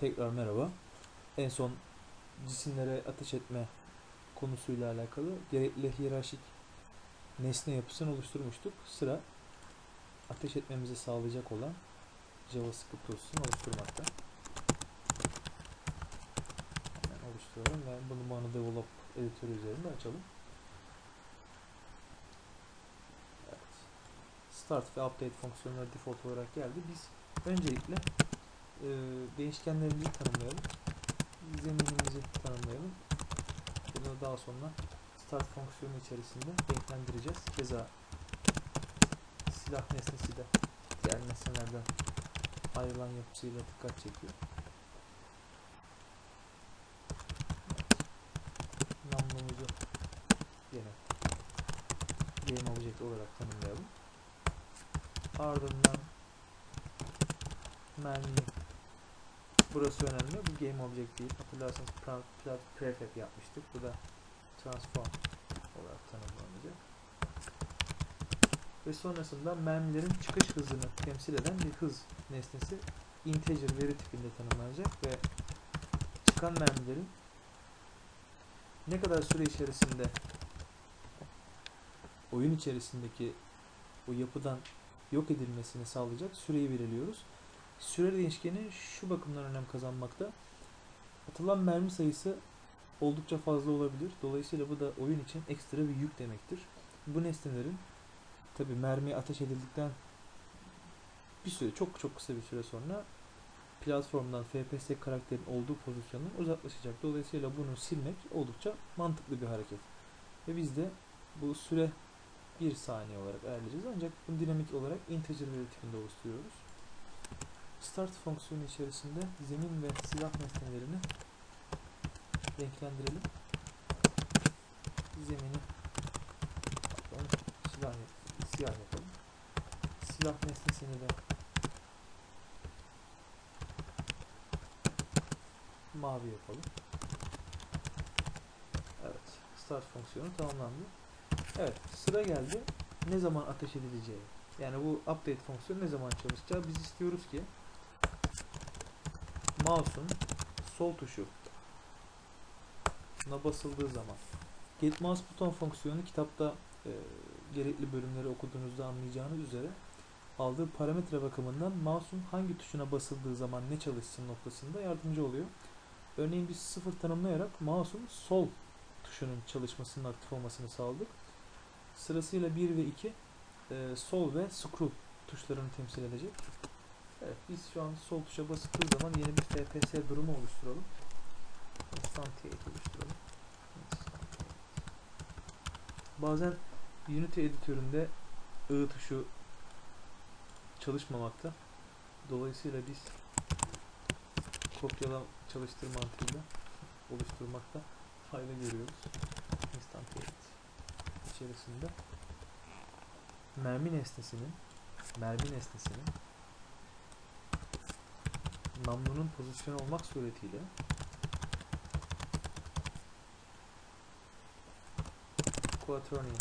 Tekrar merhaba. En son cisimlere ateş etme konusuyla alakalı gerekli hiyerarşik nesne yapısını oluşturmuştuk. Sıra ateş etmemizi sağlayacak olan JavaScript dosyasını oluşturmakta. Hemen oluşturalım ve bunu Manu Develop editörü üzerinde açalım. Evet. Start ve update fonksiyonları default olarak geldi. Biz öncelikle e, değişkenlerimizi tanımlayalım. Zeminimizi tanımlayalım. Bunu daha sonra start fonksiyonu içerisinde renklendireceğiz. Keza silah nesnesi de diğer nesnelerden ayrılan yapısıyla dikkat çekiyor. Namlumuzu yine game object olarak tanımlayalım. Ardından mermi burası önemli. Bu game object değil. Hatırlarsanız prefab yapmıştık. Bu da transform olarak tanımlanacak. Ve sonrasında mermilerin çıkış hızını temsil eden bir hız nesnesi integer veri tipinde tanımlanacak ve çıkan mermilerin ne kadar süre içerisinde oyun içerisindeki o yapıdan yok edilmesini sağlayacak süreyi belirliyoruz. Süre değişkeni şu bakımdan önem kazanmakta. Atılan mermi sayısı oldukça fazla olabilir. Dolayısıyla bu da oyun için ekstra bir yük demektir. Bu nesnelerin tabi mermi ateş edildikten bir süre çok çok kısa bir süre sonra platformdan FPS karakterin olduğu pozisyondan uzaklaşacak. Dolayısıyla bunu silmek oldukça mantıklı bir hareket. Ve biz de bu süre bir saniye olarak ayarlayacağız. Ancak bunu dinamik olarak integer veri tipinde oluşturuyoruz. Start fonksiyonu içerisinde zemin ve silah nesnelerini renklendirelim. Zemini pardon, silah, siyah yapalım. Silah nesnesini de mavi yapalım. Evet. Start fonksiyonu tamamlandı. Evet. Sıra geldi. Ne zaman ateş edileceği. Yani bu update fonksiyonu ne zaman çalışacağı biz istiyoruz ki mouse'un sol tuşu buna basıldığı zaman get mouse buton fonksiyonu kitapta e, gerekli bölümleri okuduğunuzda anlayacağınız üzere aldığı parametre bakımından mouse'un hangi tuşuna basıldığı zaman ne çalışsın noktasında yardımcı oluyor. Örneğin biz sıfır tanımlayarak mouse'un sol tuşunun çalışmasının aktif olmasını sağladık. Sırasıyla 1 ve 2 e, sol ve scroll tuşlarını temsil edecek. Evet biz şu an sol tuşa basıldığı zaman yeni bir FPS durumu oluşturalım. Instantiate oluşturalım. Bazen Unity editöründe I tuşu çalışmamakta. Dolayısıyla biz kopyala çalıştır mantığıyla oluşturmakta fayda görüyoruz. Instantiate içerisinde mermi nesnesinin mermi nesnesinin namlunun pozisyonu olmak suretiyle quaternion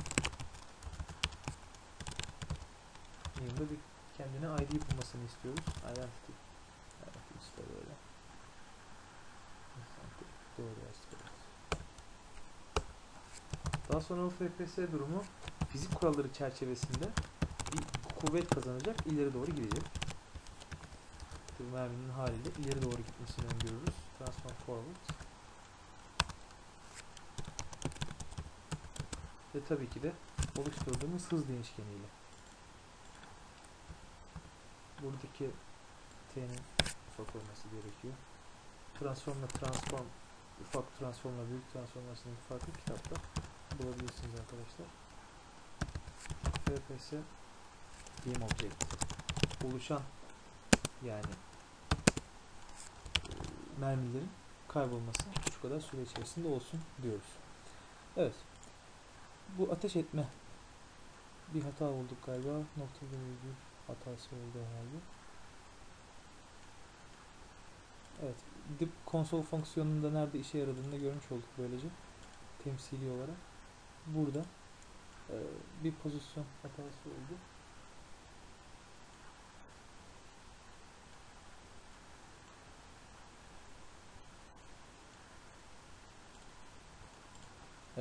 yanında bir kendine ID bulmasını istiyoruz. Identity. Evet işte böyle. Doğru yazdık. Daha sonra o FPS durumu fizik kuralları çerçevesinde bir kuvvet kazanacak, ileri doğru gidecek. Tabii merminin haliyle ileri doğru gitmesini öngörürüz. Transform forward. Ve tabii ki de oluşturduğumuz hız değişkeniyle. Buradaki T'nin ufak olması gerekiyor. Transformla transform, ufak transformla büyük transform farkı kitapta bulabilirsiniz arkadaşlar. FPS Game Object oluşan yani mermilerin kaybolması şu kadar süre içerisinde olsun diyoruz. Evet. Bu ateş etme bir hata olduk galiba. Noktada virgül hatası oldu herhalde. Evet. Dip konsol fonksiyonunda nerede işe yaradığını da görmüş olduk böylece. Temsili olarak. Burada e, bir pozisyon hatası oldu.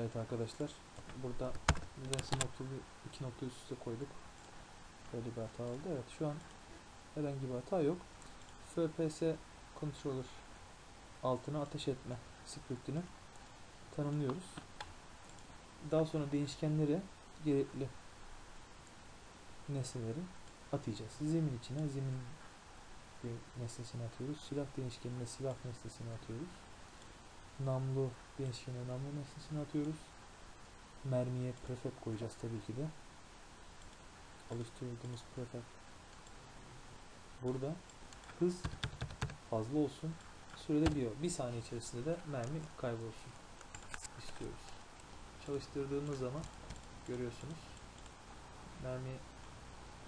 Evet arkadaşlar. Burada nedense noktalı iki nokta üst üste koyduk. Böyle bir hata oldu. Evet şu an herhangi bir hata yok. FPS controller altına ateş etme scriptini tanımlıyoruz. Daha sonra değişkenlere gerekli nesneleri atayacağız. Zemin içine zemin nesnesini atıyoruz. Silah değişkenine silah nesnesini atıyoruz. Namlu değişkenine namlu nesnesini atıyoruz. Mermiye prefab koyacağız tabii ki de. Alıştırdığımız prefab burada. Hız fazla olsun. Sürede bir, bir saniye içerisinde de mermi kaybolsun istiyoruz. Çalıştırdığımız zaman görüyorsunuz mermi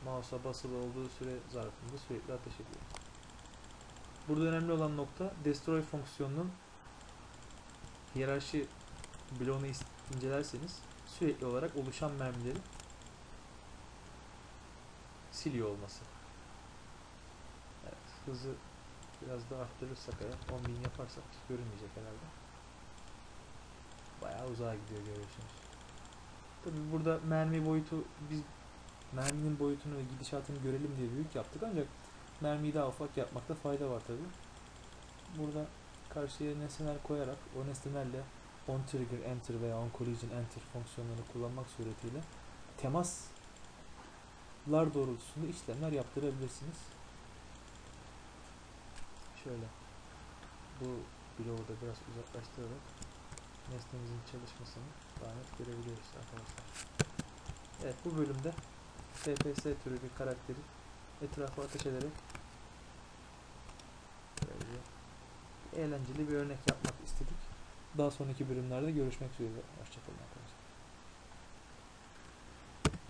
mouse'a basılı olduğu süre zarfında sürekli ateş ediyor. Burada önemli olan nokta destroy fonksiyonunun hiyerarşi bloğunu incelerseniz sürekli olarak oluşan mermileri siliyor olması. Evet, hızı biraz daha arttırırsak eğer 10.000 yaparsak görünmeyecek herhalde. Bayağı uzağa gidiyor görüyorsunuz. Tabi burada mermi boyutu biz merminin boyutunu gidişatını görelim diye büyük yaptık ancak mermiyi daha ufak yapmakta fayda var tabi. Burada karşıya nesneler koyarak o nesnelerle on trigger enter veya on collision enter fonksiyonlarını kullanmak suretiyle temaslar doğrultusunda işlemler yaptırabilirsiniz. Şöyle bu bloğu da biraz uzaklaştırarak nesnemizin çalışmasını net görebiliyoruz arkadaşlar. Evet bu bölümde FPS türü bir karakteri etrafa ateş ederek böyle eğlenceli bir örnek yapmak istedik. Daha sonraki bölümlerde görüşmek üzere. Hoşçakalın.